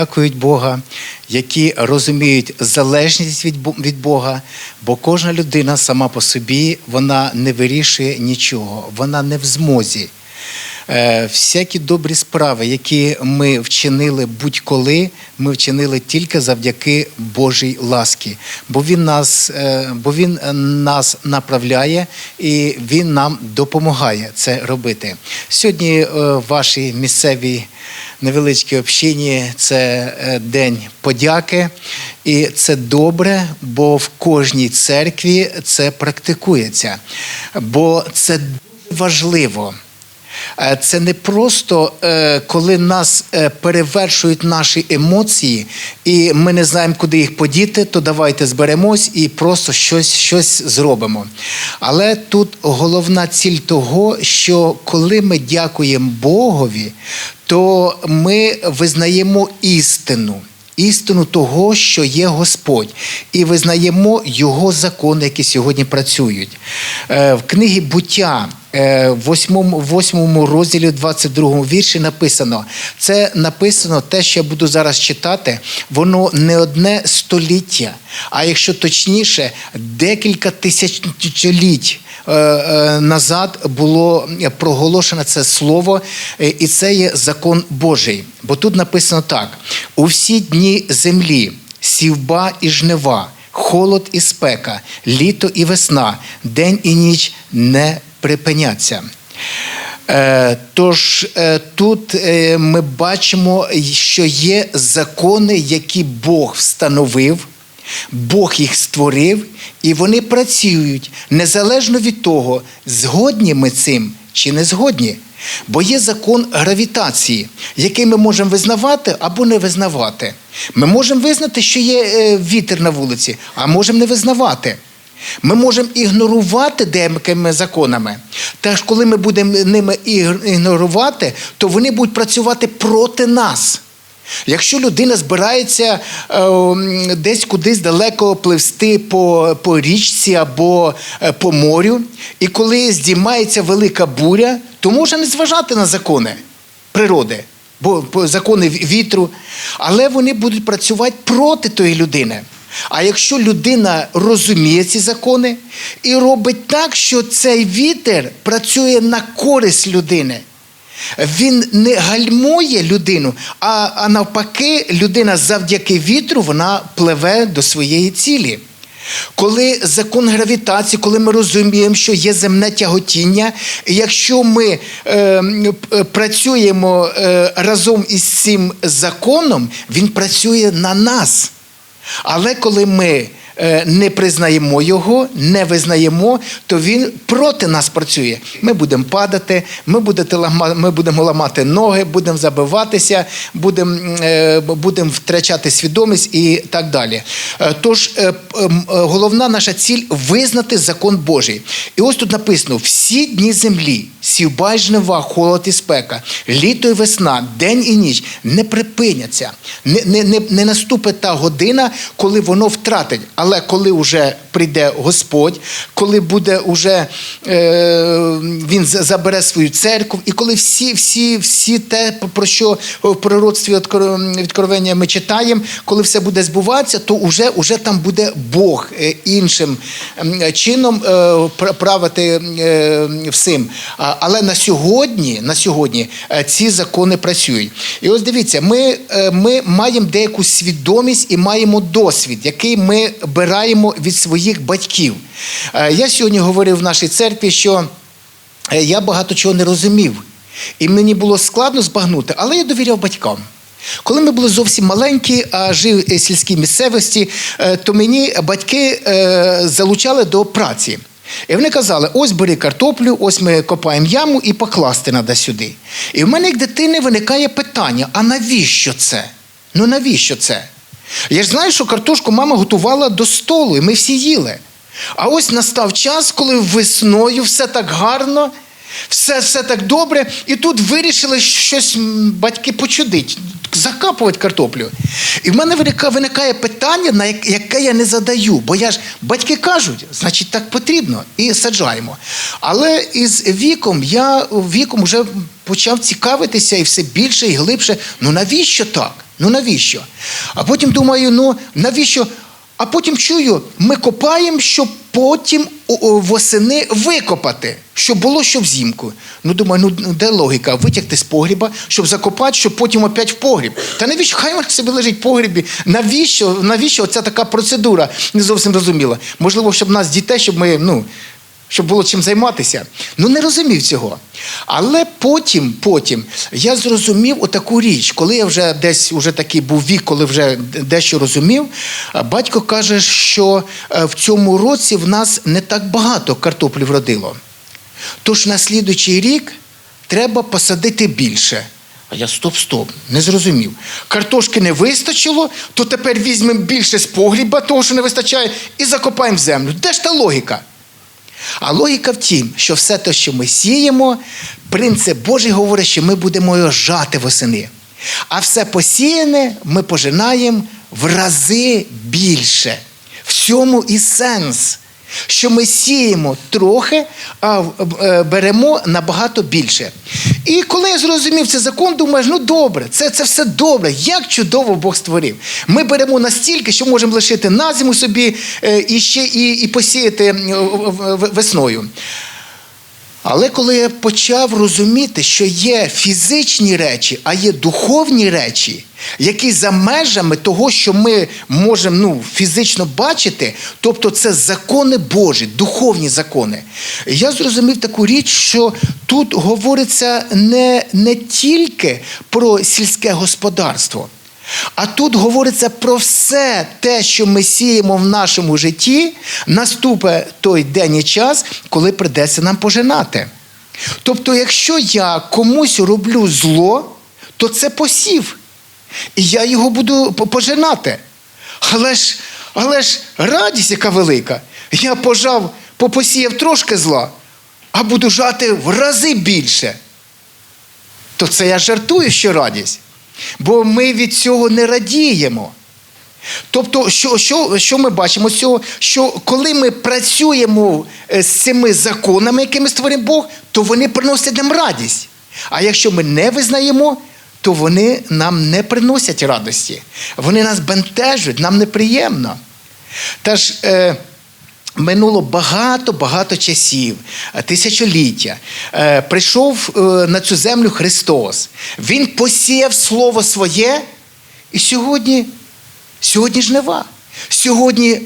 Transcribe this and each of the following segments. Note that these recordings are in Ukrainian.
Дякують Бога, які розуміють залежність від Бога, бо кожна людина сама по собі вона не вирішує нічого, вона не в змозі. Е, Всякі добрі справи, які ми вчинили будь-коли, ми вчинили тільки завдяки Божій ласкі, бо Він нас, е, бо він нас направляє і Він нам допомагає це робити. Сьогодні е, в вашій місцевій невеличкій общині це е, день подяки, і це добре, бо в кожній церкві це практикується, бо це дуже важливо. Е, Це не просто е, коли нас перевершують наші емоції, і ми не знаємо, куди їх подіти, то давайте зберемось і просто щось, щось зробимо. Але тут головна ціль того, що коли ми дякуємо Богові, то ми визнаємо істину. Істину того, що є Господь, і визнаємо Його закони, які сьогодні працюють. Е, В книгі буття, е, в восьмому, восьмому розділі, 22 вірші написано: це написано те, що я буду зараз читати, воно не одне століття, а якщо точніше, декілька тисячоліть е, назад було проголошено це слово, і це є закон Божий. Бо тут написано так: у всі дні землі, сівба і жнива, холод і спека, літо і весна, день і ніч не припиняться. Е, Тож е, тут е, ми бачимо, що є закони, які Бог встановив. Бог їх створив, і вони працюють незалежно від того, згодні ми цим чи не згодні. Бо є закон гравітації, який ми можемо визнавати або не визнавати. Ми можемо визнати, що є е, вітер на вулиці, а можемо не визнавати. Ми можемо ігнорувати деякими законами. Та ж коли ми будемо ними ігнорувати, то вони будуть працювати проти нас. Якщо людина збирається е, десь кудись далеко пливсти по, по річці або е, по морю, і коли здіймається велика буря, то може не зважати на закони природи, бо закони вітру, але вони будуть працювати проти тої людини. А якщо людина розуміє ці закони і робить так, що цей вітер працює на користь людини. Він не гальмує людину, а, а навпаки, людина завдяки вітру вона пливе до своєї цілі. Коли закон гравітації, коли ми розуміємо, що є земне тяготіння, якщо ми е, працюємо е, разом із цим законом, він працює на нас. Але коли ми не признаємо його, не визнаємо, то він проти нас працює. Ми будемо падати, ми, будете ми будемо ламати ноги, будемо забиватися, будемо, е, будемо втрачати свідомість і так далі. Е, Тож е, е, головна наша ціль визнати закон Божий. І ось тут написано: всі дні землі, сівба й жнива, холод і спека, літо і весна, день і ніч не припиняться. Не, не, не, не наступить та година, коли воно втратить. Але коли вже прийде Господь, коли буде уже е, він забере свою церкву, і коли всі, всі, всі те, про що в пророцтві відкровення ми читаємо, коли все буде збуватися, то вже, вже там буде Бог е, іншим чином е, правити е, всім. Але на сьогодні, на сьогодні ці закони працюють. І ось дивіться, ми, ми маємо деяку свідомість і маємо досвід, який ми бираємо від своїх батьків. Е, Я сьогодні говорив в нашій церкві, що е, я багато чого не розумів. І мені було складно збагнути, але я довіряв батькам. Коли ми були зовсім маленькі, а жив в сільській місцевості, е, то мені батьки залучали до праці. І вони казали: ось бери картоплю, ось ми копаємо яму і покласти треба сюди. І в мене, як дитини, виникає питання: а навіщо це? Ну навіщо це? Я ж знаю, що картошку мама готувала до столу, і ми всі їли. А ось настав час, коли весною все так гарно, все, все так добре, і тут вирішили щось батьки почудить, закапувати картоплю. І в мене виникає, питання, на яке я не задаю. Бо я ж батьки кажуть, значить так потрібно, і саджаємо. Але із віком я віком вже почав цікавитися і все більше і глибше. Ну навіщо так? Ну навіщо? А потім думаю, ну навіщо? А потім чую, ми копаємо, щоб потім восени викопати, щоб було що взимку. Ну думаю, ну ну, де логіка? Витягти з погріба, щоб закопати, щоб потім опять в погріб. Та навіщо? Хай собі лежить в погрібі. Навіщо? Навіщо ця така процедура? Не зовсім зрозуміла. Можливо, щоб нас дітей, щоб ми, ну щоб було чим займатися. Ну не розумів цього. Але потім, потім я зрозумів отаку річ, коли я вже десь уже такий був вік, коли вже дещо розумів. Батько каже, що е, в цьому році в нас не так багато картоплі вродило. Тож на слідуючий рік треба посадити більше. А я стоп, стоп, не зрозумів. Картошки не вистачило, то тепер візьмемо більше з погріба, того, що не вистачає, і закопаємо в землю. Де ж та логіка? А логіка в тім, що все те, що ми сіємо, принцип Божий говорить, що ми будемо його жати восени. А все посіяне ми пожинаємо в рази більше. В цьому і сенс. Що ми сіємо трохи, а е, беремо набагато більше. І коли я зрозумів цей закон, думаєш, ну добре, це, це все добре, як чудово Бог створив. Ми беремо настільки, що можемо лишити на зиму собі е, і ще і, і посіяти е, весною. Але коли я почав розуміти, що є фізичні речі, а є духовні речі, які за межами того, що ми можемо ну, фізично бачити, тобто це закони Божі, духовні закони, я зрозумів таку річ, що тут говориться не, не тільки про сільське господарство. А тут говориться про все те, що ми сіємо в нашому житті, наступить той день і час, коли придеться нам пожинати. Тобто, якщо я комусь роблю зло, то це посів. І я його буду пожинати. Але ж, але ж радість, яка велика. Я пожав, попосіяв трошки зла, а буду жати в рази більше то це я жартую, що радість. Бо ми від цього не радіємо. Тобто, що, що, що ми бачимо з цього? Що коли ми працюємо е, з цими законами, якими створив Бог, то вони приносять нам радість. А якщо ми не визнаємо, то вони нам не приносять радості. Вони нас бентежують, нам неприємно. Та ж, е, Минуло багато-багато часів, е, тисячоліття. Е, Прийшов е, на цю землю Христос. Він посіяв Слово своє, і сьогодні, сьогодні жнива. Сьогодні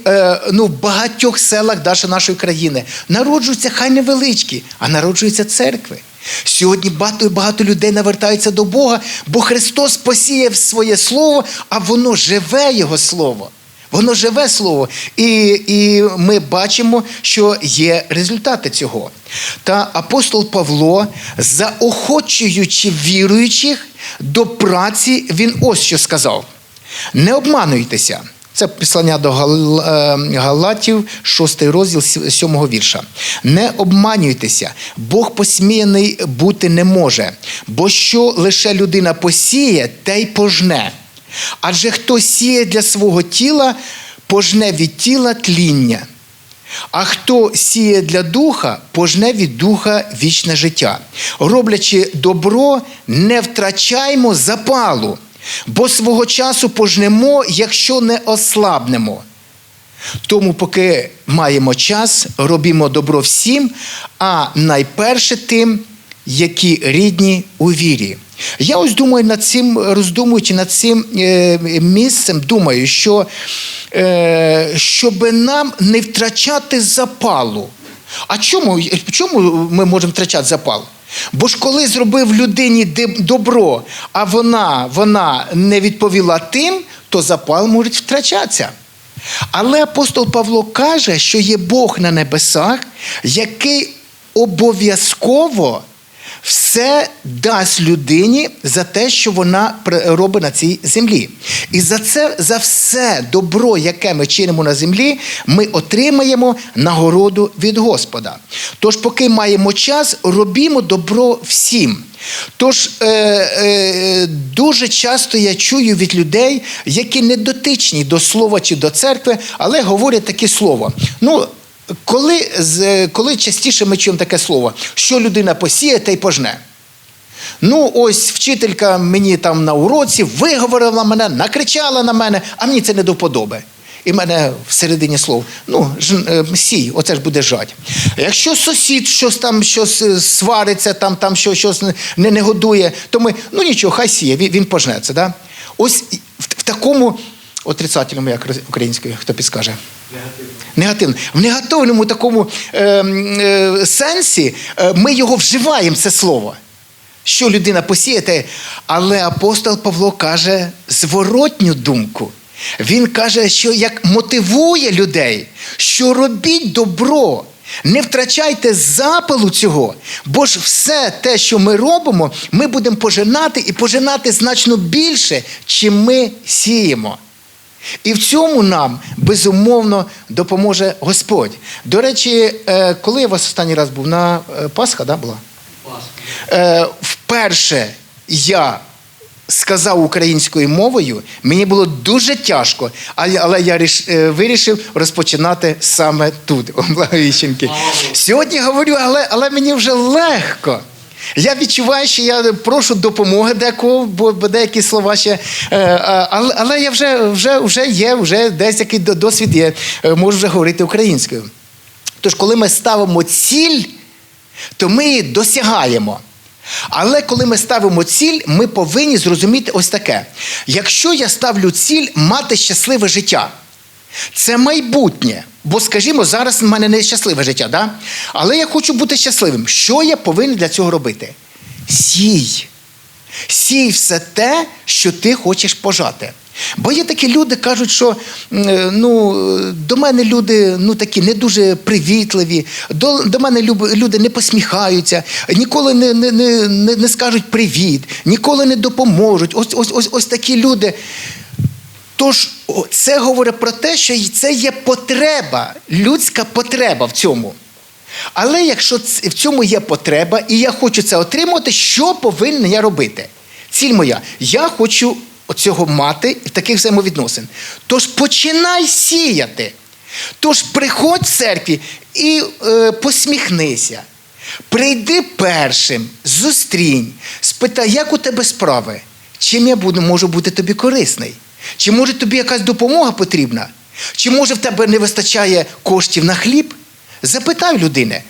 ну, в багатьох селах нашої країни народжуються хай невеличкі, а народжуються церкви. Сьогодні багато, і багато людей навертаються до Бога, бо Христос посіяв своє слово, а воно живе Його слово. Воно живе слово, і, і ми бачимо, що є результати цього. Та апостол Павло, заохочуючи віруючих до праці, він ось що сказав: не обмануйтеся. Це післання до е, Галатів, 6 розділ 7 вірша. Не обманюйтеся, Бог посміяний бути не може, бо що лише людина посіє, те й пожне. Адже хто сіє для свого тіла, пожне від тіла тління. А хто сіє для духа, пожне від духа вічне життя. Роблячи добро, не втрачаймо запалу, бо свого часу пожнемо, якщо не ослабнемо. Тому, поки маємо час, робімо добро всім, а найперше тим, які рідні у вірі. Я ось думаю над цим, роздумуючи над цим е, місцем, думаю, що е, щоб нам не втрачати запалу. А чому, чому ми можемо втрачати запал? Бо ж коли зробив людині добро, а вона, вона не відповіла тим, то запал може втрачатися. Але апостол Павло каже, що є Бог на небесах, який обов'язково все дасть людині за те, що вона робить на цій землі. І за це, за все добро, яке ми чинимо на землі, ми отримаємо нагороду від Господа. Тож, поки маємо час, робімо добро всім. Тож е, е, дуже часто я чую від людей, які не дотичні до слова чи до церкви, але говорять таке слово. Ну, коли, коли частіше ми чуємо таке слово, що людина посіє, та й пожне. Ну, ось вчителька мені там на уроці виговорила мене, накричала на мене, а мені це не до вподоби. І мене всередині слов, ну, ж, е, сій, оце ж буде жать. Якщо сусід щось там щось е, свариться, там, там що, щось не, не годує, то ми, ну нічого, хай сіє, він, він пожне це. Да? Ось в, в такому отрицательному, як українською, хто підскаже? Негативно. В негативному такому е, е, сенсі е, ми його вживаємо, це слово. Що людина посіє, те. але апостол Павло каже зворотню думку. Він каже, що як мотивує людей, що робіть добро, не втрачайте запалу цього, бо ж все те, що ми робимо, ми будемо пожинати і пожинати значно більше, чим ми сіємо. І в цьому нам безумовно допоможе Господь. До речі, е, коли я вас останній раз був на е, Пасха, да, була? Е, Вперше я сказав українською мовою, мені було дуже тяжко, але я ріш- вирішив розпочинати саме тут, у Благовіщенки. Сьогодні говорю, але, але мені вже легко. Я відчуваю, що я прошу допомоги декого, бо деякі слова ще. е, Але, але я вже, вже, вже є, вже десь який досвід є, е, можу вже говорити українською. Тож, коли ми ставимо ціль, то ми її досягаємо. Але коли ми ставимо ціль, ми повинні зрозуміти ось таке: якщо я ставлю ціль мати щасливе життя, це майбутнє. Бо, скажімо, зараз в мене не щасливе життя, да? але я хочу бути щасливим. Що я повинен для цього робити? Сій. Сій все те, що ти хочеш пожати. Бо є такі люди, кажуть, що е, ну, до мене люди ну, такі не дуже привітливі, до, до мене люди не посміхаються, ніколи не, не, не, не скажуть привіт, ніколи не допоможуть. Ось, ось, ось, ось такі люди. Тож це говорить про те, що це є потреба, людська потреба в цьому. Але якщо в цьому є потреба, і я хочу це отримати, що повинен я робити? Ціль моя. Я хочу цього мати в таких взаємовідносин. Тож починай сіяти. Тож приходь в церкві і е, посміхнися. Прийди першим, зустрінь, спитай, як у тебе справи, чим я буду, можу бути тобі корисний. Чи може тобі якась допомога потрібна? Чи може в тебе не вистачає коштів на хліб? Запитай людини.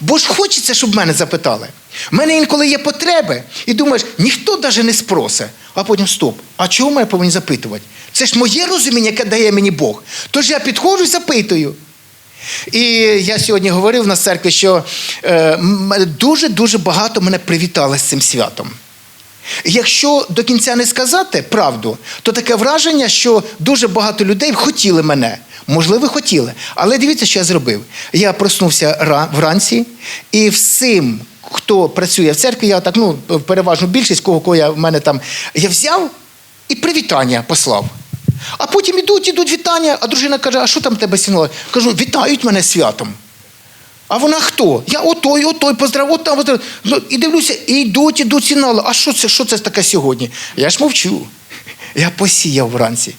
Бо ж хочеться, щоб мене запитали. У мене інколи є потреби, і думаєш, ніхто навіть не спросить. А потім стоп. А чого мене повинні запитувати? Це ж моє розуміння, яке дає мені Бог. Тож я підходжу і запитую. І я сьогодні говорив на церкві, що дуже-дуже багато мене привітали з цим святом. Якщо до кінця не сказати правду, то таке враження, що дуже багато людей хотіли мене. Можливо, хотіли. Але дивіться, що я зробив. Я проснувся вранці, і всім, хто працює в церкві, я так, ну, переважно більшість, кого, кого я в мене там, я взяв і привітання послав. А потім ідуть, ідуть вітання, а дружина каже: а що там тебе сінуло? Кажу, вітають мене святом. А вона хто? Я отой, отой, поздрав, от там, поздрав. Ну, і дивлюся, і йдуть, ідуть сигнали. А що це, що це таке сьогодні? Я ж мовчу. Я посіяв вранці.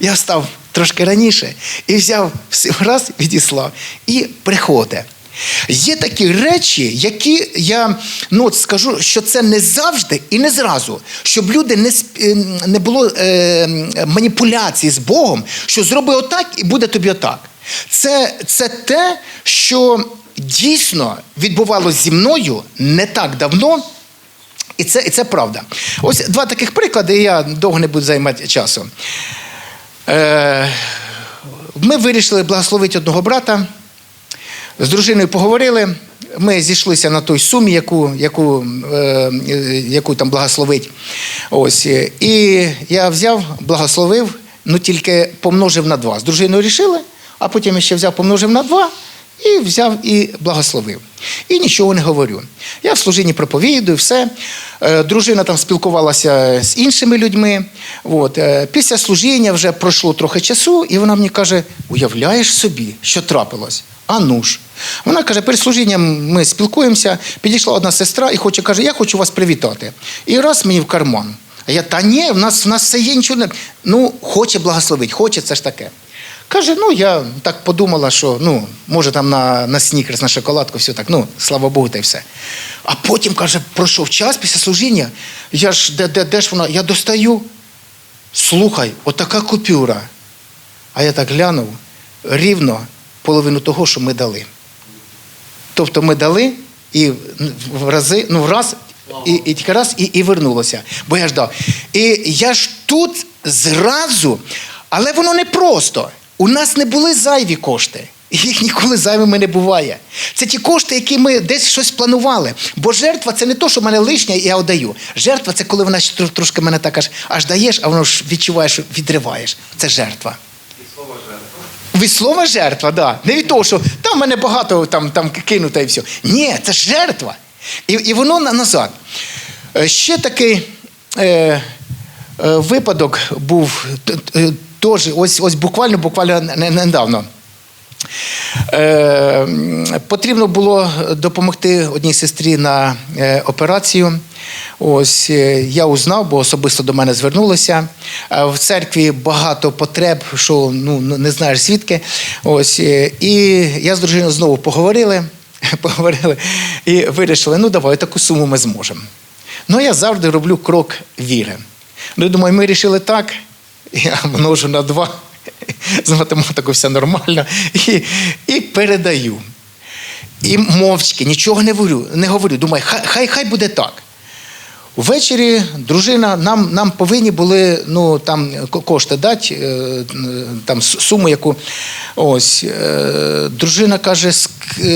Я став трошки раніше і взяв раз, відіслав. І приходить. Є такі речі, які я ну, от скажу, що це не завжди і не зразу, щоб люди не, е, не було е, маніпуляцій з Богом, що зроби отак і буде тобі отак. Це, це те, що дійсно відбувалося зі мною не так давно. І це, і це правда. Ось два таких приклади, і я довго не буду займати часу. Е, ми вирішили благословити одного брата. З дружиною поговорили. Ми зійшлися на той сумі, яку, яку, е, яку там благословить. Ось. І я взяв, благословив, ну тільки помножив на два. З дружиною рішили, а потім ще взяв, помножив на два і взяв і благословив. І нічого не говорю. Я в служінні проповідую, все. Е, Дружина там спілкувалася з іншими людьми. От. е, Після служіння вже пройшло трохи часу, і вона мені каже: уявляєш собі, що трапилось? А ну ж. Вона каже, перед служінням ми спілкуємося, підійшла одна сестра і хоче, каже, я хочу вас привітати. І раз мені в карман. А я, та ні, в нас, в нас все є нічого не. Ну, хоче благословити, хоче, це ж таке. Каже, ну я так подумала, що ну, може там на, на снікерс, на шоколадку, все так, ну, слава Богу, та й все. А потім, каже, пройшов час після служіння, я ж де, де, де ж вона? Я достаю. Слухай, отака купюра. А я так глянув рівно половину того, що ми дали. Тобто ми дали і в рази, ну раз, і, і тільки раз, і, і вернулося. Бо я ж дав. І я ж тут зразу, але воно не просто. У нас не були зайві кошти. Їх ніколи зайвими не буває. Це ті кошти, які ми десь щось планували. Бо жертва це не то, що в мене лишня, і я отдаю. Жертва це коли вона трошки мене так аж, аж даєш, а воно ж відчуваєш, що відриваєш. Це жертва. Від слова жертва, да. Не від того, що там мене багато там, там кинуто і все. Ні, це ж жертва. І, і воно назад. Е, Ще такий е, е, випадок був т- теж, ось, ось буквально, буквально не- не- недавно. Е, потрібно було допомогти одній сестрі на е, операцію. Ось е, я узнав, бо особисто до мене звернулися. Е, В церкві багато потреб, що ну не знаєш звідки. Ось і я з дружиною знову поговорили, поговорили і вирішили, ну давай таку суму ми зможемо. Ну я завжди роблю крок віри. Ну, думаю, ми вирішили так, я множу на два. З математикою все нормально. І, і передаю. І мовчки, нічого не говорю. Не говорю. Думаю, хай, хай, хай буде так. Ввечері дружина, нам, нам повинні були ну, там, кошти дати, е, там, суму яку. Ось, е, дружина каже, е,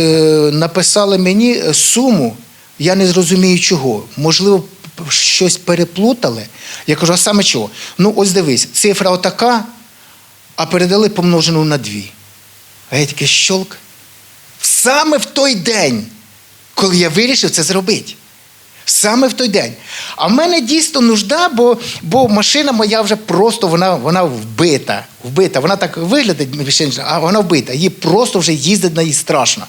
написали мені суму, я не зрозумію чого. Можливо, щось переплутали. Я кажу, а саме чого? Ну, ось дивись, цифра отака, а передали помножену на дві. А я такий щолк. Саме в той день, коли я вирішив це зробити. Саме в той день. А в мене дійсно нужда, бо, бо машина моя вже просто вона, вона вбита. Вбита. Вона так виглядить, а вона вбита. Її просто вже їздить на її страшно.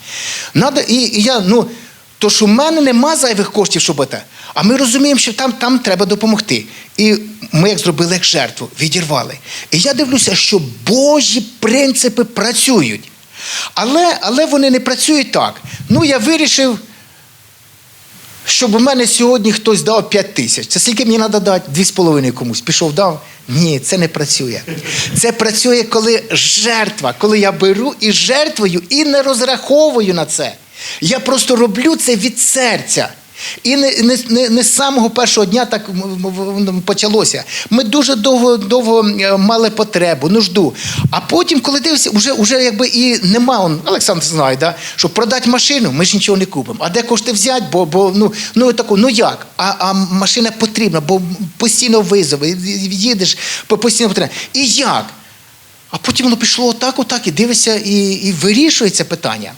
Надо, і, і я, ну, то що в мене нема зайвих коштів, щоб це. А ми розуміємо, що там, там треба допомогти. І ми як зробили як жертву, відірвали. І я дивлюся, що Божі принципи працюють. Але, але вони не працюють так. Ну, я вирішив щоб у мене сьогодні хтось дав 5 тисяч. Це скільки мені треба дати? Дві з половиною комусь. Пішов, дав. Ні, це не працює. Це працює, коли жертва, коли я беру і жертвую, і не розраховую на це. Я просто роблю це від серця. І не, не, не, не з самого першого дня так почалося. Ми дуже довго, довго е, мали потребу, нужду. А потім, коли дивишся, вже, вже якби і нема, он, Олександр знає, да, що продати машину, ми ж нічого не купимо. А де кошти взяти, бо, бо ну, ну, таку, ну як? А, а машина потрібна, бо постійно визови, їдеш, постійно потрібно. І як? А потім воно пішло отак, отак, і дивишся, і, і вирішується питання.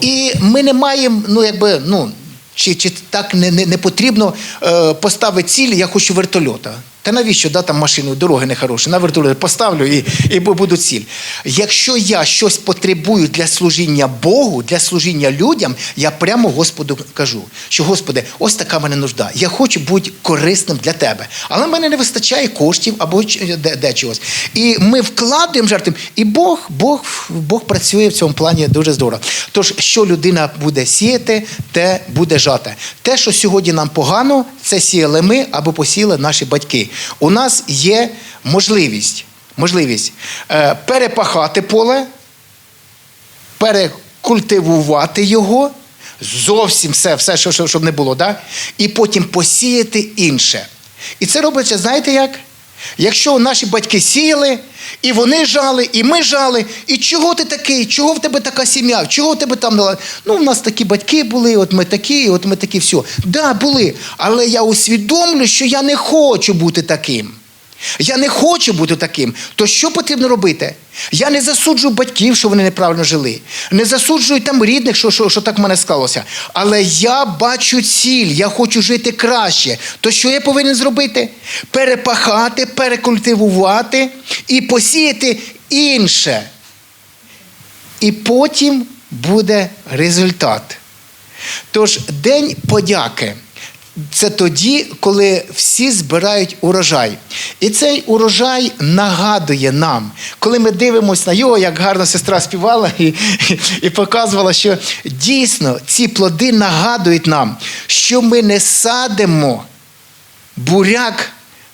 І ми не маємо, ну якби, ну. Чи, чи так не, не, не потрібно е, поставити ціль, я хочу вертольота. Та навіщо да, там машину, дороги нехороші, на вертольот поставлю і, і бу- буду ціль. Якщо я щось потребую для служіння Богу, для служіння людям, я прямо Господу кажу, що Господи, ось така мене нужда. Я хочу бути корисним для тебе. Але в мене не вистачає коштів або ч- де. І ми вкладаємо жертву, і Бог, Бог, Бог працює в цьому плані дуже здорово. Тож, що людина буде сіяти, те буде жати. Те, що сьогодні нам погано, це сіяли ми або посіяли наші батьки. У нас є можливість, можливість е, перепахати поле, перекультивувати його, зовсім все, все що, що, щоб не було, да? і потім посіяти інше. І це робиться, знаєте як? Якщо наші батьки сіяли, і вони жали, і ми жали, і чого ти такий? Чого в тебе така сім'я? Чого в тебе там? Ну, в нас такі батьки були, от ми такі, от ми такі, все. Да, були. Але я усвідомлю, що я не хочу бути таким. Я не хочу бути таким. То що потрібно робити? Я не засуджую батьків, що вони неправильно жили. Не засуджую там рідних, що, що, що так в мене склалося. Але я бачу ціль, я хочу жити краще. То що я повинен зробити? Перепахати, перекультивувати і посіяти інше. І потім буде результат. Тож День подяки це тоді, коли всі збирають урожай. І цей урожай нагадує нам, коли ми дивимося на його, як гарна сестра співала і, і, і показувала, що дійсно ці плоди нагадують нам, що ми не садимо буряк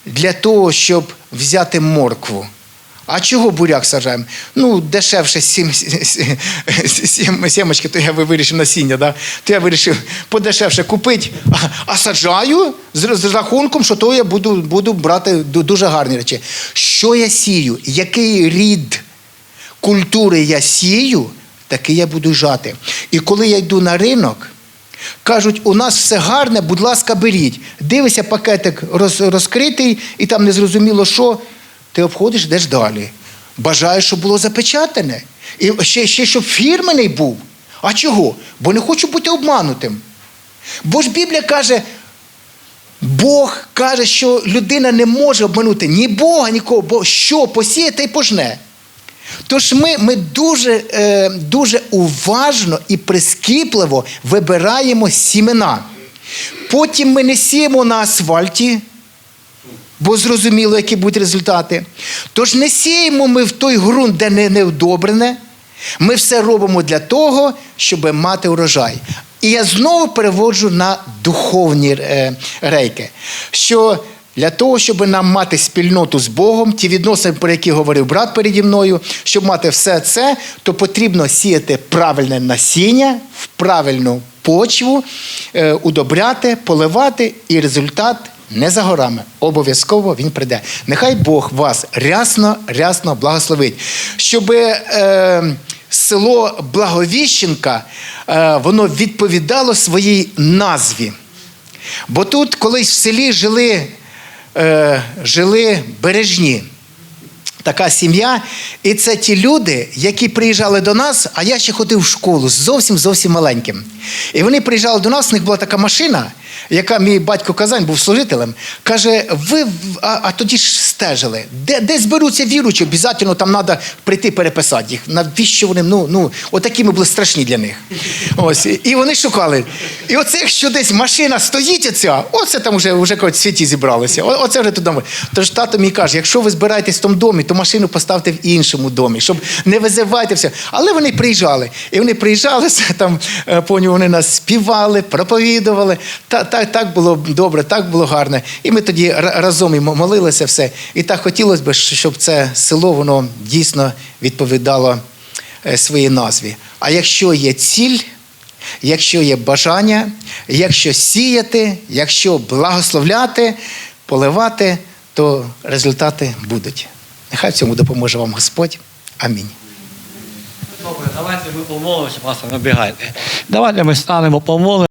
для того, щоб взяти моркву. А чого буряк сажаємо? Ну, дешевше сім, сім, сімочки, то я вирішив насіння, да? то я вирішив подешевше купити, а, а саджаю з, з рахунком, що то я буду, буду брати дуже гарні речі. Що я сію? Який рід культури я сію, такий я буду жати. І коли я йду на ринок, Кажуть, у нас все гарне, будь ласка, беріть. Дивися, пакетик роз, розкритий, і там незрозуміло що. Ти обходиш, йдеш далі. Бажаєш, щоб було запечатане. І ще, ще щоб фірменний був. А чого? Бо не хочу бути обманутим. Бо ж Біблія каже, Бог каже, що людина не може обманути ні Бога, нікого, бо що посіє, та й пожне. Тож ми, ми дуже, е, дуже уважно і прискіпливо вибираємо сімена. Потім ми не сіємо на асфальті, бо зрозуміло, які будуть результати. Тож не сіємо ми в той ґрунт, де не, не вдобрене. Ми все робимо для того, щоб мати урожай. І я знову переводжу на духовні е, рейки. Що для того, щоб нам мати спільноту з Богом, ті відносини, про які говорив брат переді мною, щоб мати все це, то потрібно сіяти правильне насіння в правильну почву, е, удобряти, поливати, і результат не за горами. Обов'язково він прийде. Нехай Бог вас рясно, рясно благословить, щоб е, село Благовіщенка е, воно відповідало своїй назві. Бо тут колись в селі жили, е, жили бережні. Така сім'я, і це ті люди, які приїжджали до нас, а я ще ходив в школу зовсім зовсім маленьким. І вони приїжджали до нас, у них була така машина, яка мій батько Казань був служителем. Каже: ви а, а тоді ж стежили, де, де зберуться віручі, обов'язково там треба прийти переписати їх. Навіщо вони? Ну, ну, отакі ми були страшні для них. Ось, і- вони шукали. І оце, якщо десь машина стоїть, оця, оце там вже, вже світі зібралися. Оце вже ми. Тож тато мені каже, якщо ви збираєтесь в тому домі, то машину поставте в іншому домі, щоб не визивати все. Але вони приїжджали. І вони приїжджали, там е, поняв, вони нас співали, проповідували. Та, так, так було добре, так було гарно. І ми тоді разом і молилися все. І так хотілося б, щоб це село воно дійсно відповідало е, своїй назві. А якщо є ціль, якщо є бажання, якщо сіяти, якщо благословляти, поливати, то результати будуть. Нехай в цьому допоможе вам Господь. Амінь. Добре, давайте ми помолимося, пастор, набігайте. Давайте ми станемо помолимося.